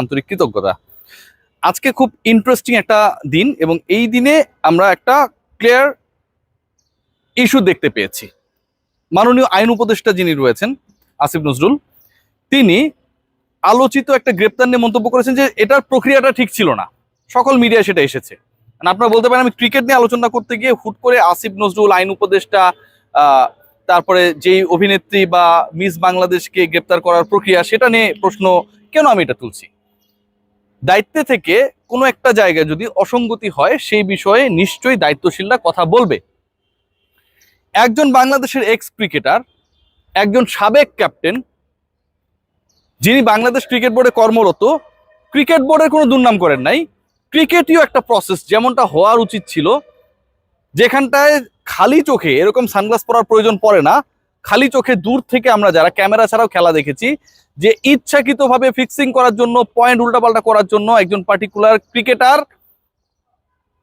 আন্তরিক কৃতজ্ঞতা। আজকে খুব ইন্টারেস্টিং একটা দিন এবং এই দিনে আমরা একটা ক্লিয়ার ইস্যু দেখতে পেয়েছি। মাননীয় আইন উপদেষ্টা যিনি রয়েছেন, আসিফ নজরুল, তিনি আলোচিত একটা গ্রেপ্তার নিয়ে মন্তব্য করেছেন যে এটার প্রক্রিয়াটা ঠিক ছিল না। সকল মিডিয়ায় সেটা এসেছে। আর আপনারা বলতে পারেন, আমি ক্রিকেট নিয়ে আলোচনা করতে গিয়ে হুট করে আসিফ নজরুল, আইন উপদেষ্টা তারপরে যেই অভিনেত্রী বা মিস বাংলাদেশকে গ্রেপ্তার করার প্রক্রিয়া, সেটা নিয়ে প্রশ্ন কেন আমি এটা তুলছি? দায়িত্বে থেকে কোনো একটা জায়গায় যদি অসঙ্গতি হয়, সেই বিষয়ে নিশ্চয়ই দায়িত্বশীলরা কথা বলবে। একজন বাংলাদেশের এক্স ক্রিকেটার একজন সাবেক ক্যাপ্টেন যিনি বাংলাদেশ ক্রিকেট বোর্ডে কর্মরত ক্রিকেট বোর্ডের কোনো দুর্নাম করেন নাই। ক্রিকেটীয় একটা প্রসেস যেমনটা হওয়ার উচিত ছিল। যেখানটায় খালি চোখে এরকম সানগ্লাস পরার প্রয়োজন পড়ে না খালি চোখে দূর থেকে আমরা যারা ক্যামেরা ছাড়াও খেলা দেখেছি, যে ইচ্ছাকৃতভাবে ফিক্সিং করার জন্য পয়েন্ট উল্টাপাল্টা করার জন্য একজন পার্টিকুলার ক্রিকেটার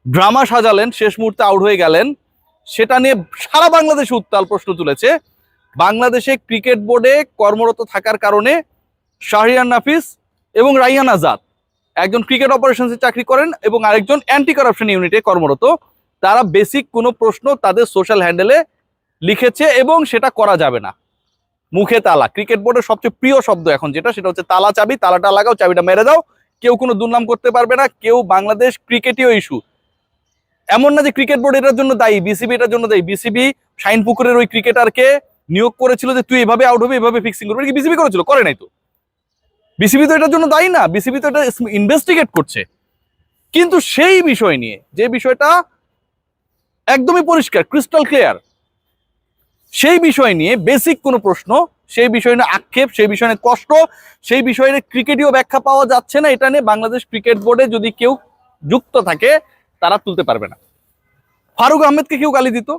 ড্রামা সাজালেন, শেষ মুহূর্তে আউট হয়ে গেলেন। সেটা নিয়ে সারা বাংলাদেশে উত্তাল প্রশ্ন তুলেছে। বাংলাদেশে ক্রিকেট বোর্ডে কর্মরত থাকার কারণে শাহরিয়ান নাফিস এবং রাইয়ান আজাদ একজন ক্রিকেট অপারেশনসে চাকরি করেন এবং আরেকজন অ্যান্টি কারাপশন ইউনিটে কর্মরত। তারা বেসিক কোনো প্রশ্ন তাদের সোশ্যাল হ্যান্ডেলে লিখেছে এবং সেটা করা যাবে না। মুখে তালা। ক্রিকেট বোর্ডের সবচেয়ে প্রিয় শব্দ এখন যেটা, সেটা হচ্ছে তালা চাবি, তালাটা লাগাও, চাবিটা মেরে দাও। কেউ কোনো দুর্নাম করতে পারবে না, কেউ বাংলাদেশ ক্রিকেটীয় ইস্যু। এমন না যে ক্রিকেট বোর্ড এটার জন্য দায়ী, বিসিবি এটার জন্য দায়ী। বিসিবি শাইন পুকুরের ওই ক্রিকেটারকে নিয়োগ করেছিল যে তুই এভাবে আউট হবে, এভাবে ফিক্সিং করবি। কি বিসিবি করেছিল? করে নাই তো। বিসিবি তো এটার জন্য দায়ী না। বিসিবি তো এটা ইনভেস্টিগেট করছে। কিন্তু সেই বিষয় নিয়ে, যে বিষয়টা একদমই পরিষ্কার ক্রিস্টাল ক্লিয়ার সেই বিষয় নিয়ে বেসিক কোনো প্রশ্ন, সেই বিষয় নিয়ে আক্ষেপ, সেই বিষয় নিয়ে কষ্ট, সেই বিষয় নিয়ে ক্রিকেটীয় ব্যাখ্যা পাওয়া যাচ্ছে না এটা নিয়ে বাংলাদেশ ক্রিকেট বোর্ডে যদি কেউ যুক্ত থাকে, তারা তুলতে পারবে না। ফারুক আহমেদকে কেউ গালি দিত?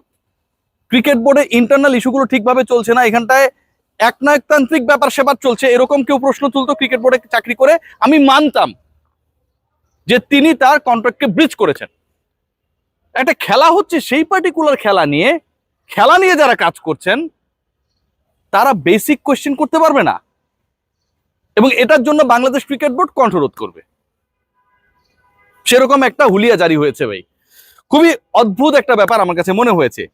ক্রিকেট বোর্ডে ইন্টারনাল ইস্যুগুলো ঠিকভাবে চলছে না, এখানটায় একনায়কতান্ত্রিক ব্যাপার সেবার চলছে, এরকম কেউ প্রশ্ন তুলতো ক্রিকেট বোর্ডে চাকরি করে, আমি মানতাম যে তিনি তার কন্ট্রাক্টকে ব্রিজ করেছেন। একটা খেলা হচ্ছে, সেই পার্টিকুলার খেলা নিয়ে খেলা নিয়ে যারা কাজ করছেন, তারা বেসিক কোয়েশ্চেন করতে পারবে না। এবং এটার জন্য বাংলাদেশ ক্রিকেট বোর্ড কণ্ঠরোধ করবে। সেরকম একটা হুলিয়া জারি হয়েছে ভাই। খুবই অদ্ভুত একটা ব্যাপার আমার কাছে মনে হয়েছে।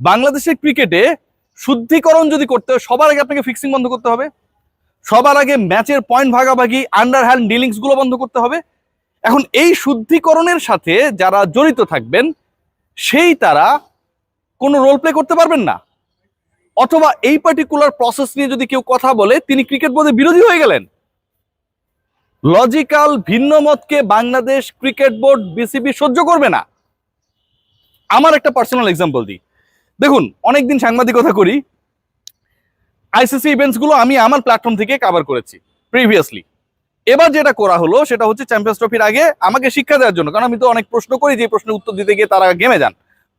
বাংলাদেশের ক্রিকেটে শুদ্ধিকরণ যদি করতে হয়, সবার আগে আপনাকে ফিক্সিং বন্ধ করতে হবে। সবার আগে ম্যাচের পয়েন্ট ভাগাভাগি আন্ডার হ্যান্ড ডিলিংসগুলো বন্ধ করতে হবে। এখন এই শুদ্ধিকরণের সাথে যারা জড়িত থাকবেন, সেই তারা কোনো রোল প্লে করতে পারবেন না। অথবা এই পার্টিকুলার প্রসেস নিয়ে যদি কেউ কথা বলে, তিনি ক্রিকেট বোর্ডের বিরোধী হয়ে গেলেন। লজিক্যাল ভিন্ন মতকে বাংলাদেশ ক্রিকেট বোর্ড বিসিবি সহ্য করবে না। আমার একটা পার্সোনাল এক্সাম্পল দিই। দেখুন, অনেকদিন সাংবাদিকতা করি। আইসিসি ইভেন্টসগুলো আমি আমার প্ল্যাটফর্ম থেকে কভার করেছি প্রিভিয়াসলি এবার যেটা করা হলো, সেটা হচ্ছে চ্যাম্পিয়ন্স ট্রফির আগে আমাকে শিক্ষা দেওয়ার জন্য, কারণ আমি তো অনেক প্রশ্ন করি, যে প্রশ্নের উত্তর দিতে গিয়ে তারা গেমে যান।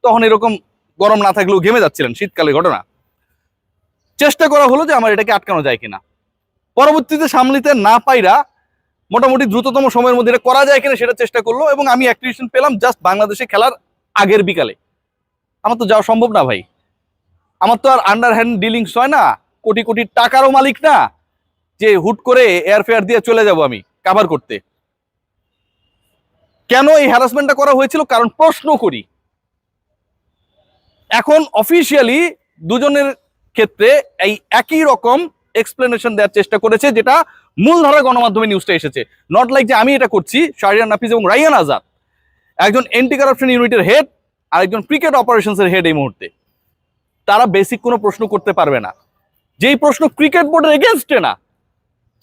তখন এরকম গরম না থাকলেও ঘেমে যাচ্ছিলেন শীতকালে ঘটনা। চেষ্টা করা হলো যে আমার এটাকে আটকানো যায় কিনা। পরবর্তীতে সামলিতে না পাইরা মোটামুটি দ্রুততম সময়ের মধ্যে এটা করা যায় কিনা সেটা চেষ্টা করল এবং আমি অ্যাক্টিভেশন পেলাম জাস্ট বাংলাদেশে খেলার আগের বিকালে। আমার তো যাওয়া সম্ভব না ভাই। আমার তো আর আন্ডার হ্যান্ড ডিলিংস হয় না, কোটি কোটি টাকারও মালিক না, যে হুট করে এয়ারফেয়ার দিয়ে চলে যাব আমি কাভার করতে। কেন এই হ্যারাসমেন্টটা করা হয়েছিল? কারণ প্রশ্ন করি। এখন অফিসিয়ালি দুজনের ক্ষেত্রে এই একই রকম এক্সপ্লেনেশন দেওয়ার চেষ্টা করেছে, যেটা মূলধারা গণমাধ্যমে নিউজটা এসেছে। নট লাইক যে আমি এটা করছি শাহরিয়ান নাফিজ এবং রাইয়ান আজাদ। একজন এন্টি কারাপশন ইউনিটের হেড আর একজন ক্রিকেট অপারেশনসের হেড এই মুহূর্তে। তারা বেসিক কোনো প্রশ্ন করতে পারবে না। যেই প্রশ্ন ক্রিকেট বোর্ডের এগেনস্টে না,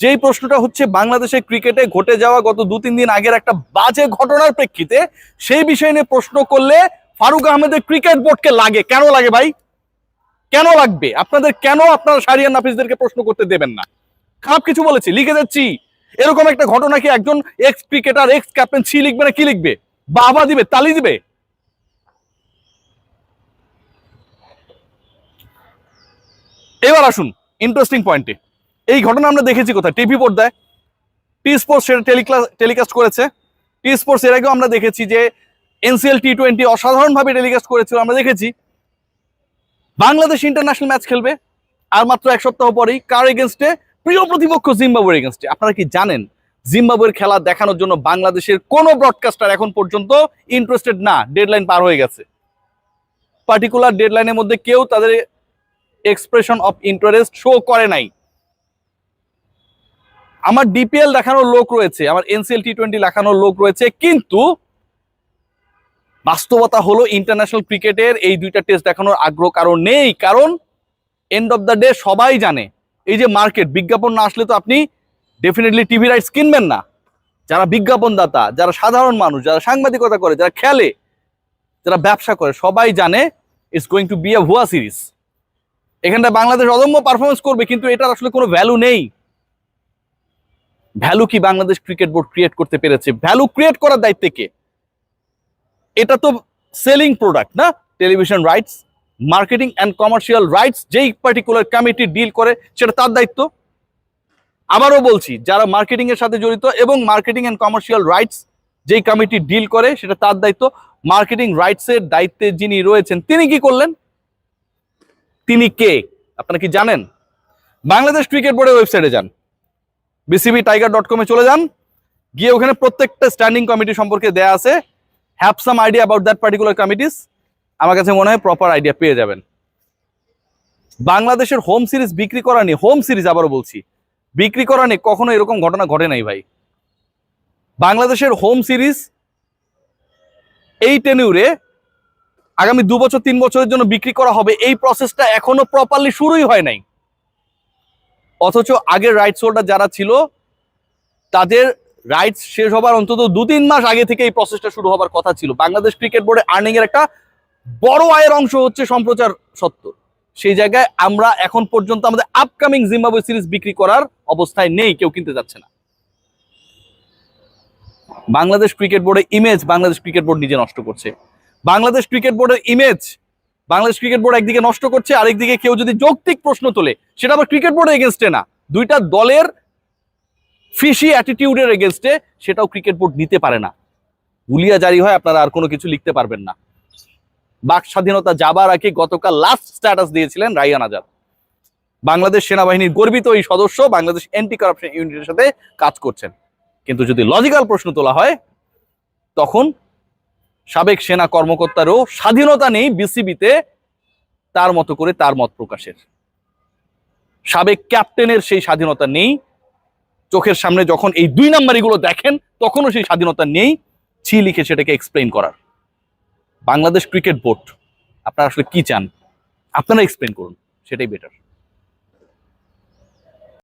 যেই প্রশ্নটা হচ্ছে বাংলাদেশের ক্রিকেটে ঘটে যাওয়া গত দু তিন দিন আগের একটা বাজে ঘটনার প্রেক্ষিতে, সেই বিষয় নিয়ে প্রশ্ন করলে ফারুক আহমেদের ক্রিকেট বোর্ডকে লাগে? কেন লাগে ভাই? কেন লাগবে? আপনাদের কেন আপনারা সারিয়ান নাফিসদেরকে প্রশ্ন করতে দেবেন না? খারাপ কিছু বলেছি, লিখে যাচ্ছি এরকম একটা ঘটনা কি একজন এক্স ক্রিকেটার এক্স ক্যাপ্টেন সি লিখবে না কি লিখবে? বাবা দিবে, তালি দিবে? এবার আসুন ইন্টারেস্টিং পয়েন্টে এই ঘটনা আমরা দেখেছি কোথায়? টিভি পর্দায় টি স্পোর্টস সেটা টেলিক্লাস টেলিকাস্ট করেছে। টি স্পোর্টস এর আগেও আমরা দেখেছি যে এনসিএল টি টোয়েন্টি অসাধারণভাবে টেলিকাস্ট করেছিল, আমরা দেখেছি। বাংলাদেশ ইন্টারন্যাশনাল ম্যাচ খেলবে, আর মাত্র এক সপ্তাহ পরেই কার এগেনস্টে প্রিয় প্রতিপক্ষ জিম্বাবুয়ের এগেনস্টে আপনারা কি জানেন, জিম্বাবুয়ের খেলা দেখানোর জন্য বাংলাদেশের কোনো ব্রডকাস্টার এখন পর্যন্ত ইন্টারেস্টেড না? ডেডলাইন পার হয়ে গেছে। পার্টিকুলার ডেডলাইনের মধ্যে কেউ তাদের এক্সপ্রেশন অফ ইন্টারেস্ট শো করে নাই। আমার ডিপিএল দেখানোর লোক রয়েছে, আমার এনসিএল টি টোয়েন্টি দেখানোর লোক রয়েছে, কিন্তু বাস্তবতা হলো ইন্টারন্যাশনাল ক্রিকেটের এই দুইটা টেস্ট দেখানোর আগ্রহ কারণ নেই, কারণ এন্ড অফ দ্য ডে সবাই জানে, এই যে মার্কেট বিজ্ঞাপন না আসলে তো আপনি ডেফিনেটলি টিভি রাইটস কিনবেন না। যারা বিজ্ঞাপনদাতা, যারা সাধারণ মানুষ, যারা সাংবাদিকতা করে, যারা খেলে, যারা ব্যবসা করে, সবাই জানে it's going to be a ভুয়া সিরিজ এখানটা বাংলাদেশ অদম্য পারফরমেন্স করবে, কিন্তু এটার আসলে কোনো ভ্যালু নেই। ভ্যালু কি বাংলাদেশ ক্রিকেট বোর্ড ক্রিয়েট করতে পেরেছে? ভ্যালু ক্রিয়েট করার দায়িত্বে কে? এটা তো সেলিং প্রোডাক্ট না? Television rights marketing and commercial rights যেই পার্টিকুলার কমিটি ডিল করে, সেটা তার দায়িত্ব। আবারও বলছি, যারা মার্কেটিং এর সাথে জড়িত এবং মার্কেটিং অ্যান্ড কমার্শিয়াল রাইটস যেই কমিটি ডিল করে, সেটা তার দায়িত্ব। মার্কেটিং রাইটস এর দায়িত্বে যিনি রয়েছেন, তিনি কি করলেন? তিনি কে? আপনারা কি জানেন? বাংলাদেশ ক্রিকেট বোর্ডের ওয়েবসাইটে যান। বিসিবি টাইগার ডট কমে চলে যান। গিয়ে ওখানে প্রত্যেকটা স্ট্যান্ডিং কমিটি সম্পর্কে দেয়া আছে। Have some idea about that particular committees আমার কাছে মনে হয় প্রপার আইডিয়া পেয়ে যাবেন। বাংলাদেশের হোম সিরিজ বিক্রি করা নিয়ে হোম সিরিজ আবারও বলছি, বিক্রি করা নিয়ে কখনো এরকম ঘটনা ঘটে নাই ভাই। বাংলাদেশের হোম সিরিজ এই টেনিউরে আগামী দু বছর, তিন বছরের জন্য বিক্রি করা হবে, এই প্রসেসটা এখনও প্রপারলি শুরুই হয় নাই। অথচ আগের রাইটস হোল্ডার যারা ছিল, তাদের রাইটস শেষ হবার অন্তত দু তিন মাস আগে থেকে এই প্রসেসটা শুরু হবার কথা ছিল। বাংলাদেশ ক্রিকেট বোর্ডে আর্নিং এর একটা বড় আয়ের অংশ হচ্ছে সম্প্রচার সত্য সেই জায়গায় আমরা এখন পর্যন্ত আমাদের আপকামিং জিম্বাবুয়ে সিরিজ বিক্রি করার অবস্থায় নেই, কেউ কিনতে যাচ্ছে না। বাংলাদেশ ক্রিকেট বোর্ডের ইমেজ বাংলাদেশ ক্রিকেট বোর্ড নিজে নষ্ট করছে। বাংলাদেশ ক্রিকেট বোর্ডের ইমেজ বাংলাদেশ ক্রিকেট বোর্ড একদিকে নষ্ট করছে, আরেকদিকে কেউ যদি যৌক্তিক প্রশ্ন তোলে, সেটা আবার ক্রিকেট বোর্ডের এগেনস্টে না। দুইটা দলের ফিশি অ্যাটিটিউডের এগেনস্টে সেটাও ক্রিকেট বোর্ড নিতে পারে না। গুলিয়া জারি হয়, আপনারা আর কোনো কিছু লিখতে পারবেন না। বাক স্বাধীনতা যাবার আগে গতকাল লাস্ট স্ট্যাটাস দিয়েছিলেন রাইয়ান আজাদ। বাংলাদেশ সেনাবাহিনীর গর্বিত এই সদস্য বাংলাদেশ অ্যান্টি কারাপশন ইউনিটের সাথে কাজ করছেন। কিন্তু যদি লজিক্যাল প্রশ্ন তোলা হয়, তখন সাবেক সেনা কর্মকর্তারও স্বাধীনতা নেই বিসিবিতে তার মতো করে তার মত প্রকাশের। সাবেক ক্যাপ্টেনের সেই স্বাধীনতা নেই চোখের সামনে যখন এই দুই নাম্বারিগুলো দেখেন, তখনও সেই স্বাধীনতা নেই। ছি লিখে সেটাকে এক্সপ্লেন করার। বাংলাদেশ ক্রিকেট বোর্ড, আপনারা আসলে কি চান? আপনারা এক্সপ্লেন করুন, সেটাই বেটার